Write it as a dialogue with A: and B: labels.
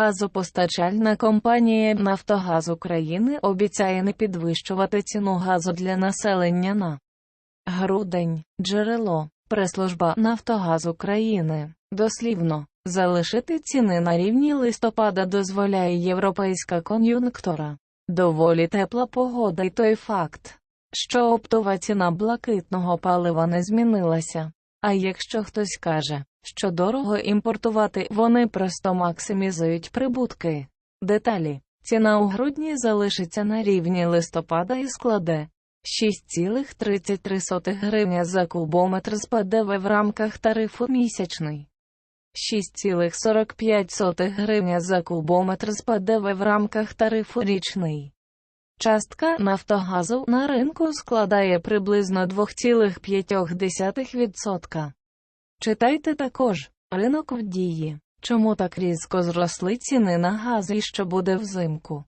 A: Газопостачальна компанія Нафтогаз України обіцяє не підвищувати ціну газу для населення на грудень. Джерело Прес-служба Нафтогаз України. Дослівно, залишити ціни на рівні листопада дозволяє європейська кон'юнктура. Доволі тепла погода і той факт, що оптова ціна блакитного палива не змінилася. А якщо хтось каже, що дорого імпортувати, вони просто максимізують прибутки. Деталі. Ціна у грудні залишиться на рівні листопада і складе 6,33 гривня за кубометр з ПДВ в рамках тарифу місячний. 6,45 гривня за кубометр з ПДВ в рамках тарифу річний. Частка Нафтогазу на ринку складає приблизно 2,5%. Читайте також ринок в дії. Чому так різко зросли ціни на газ і що буде взимку?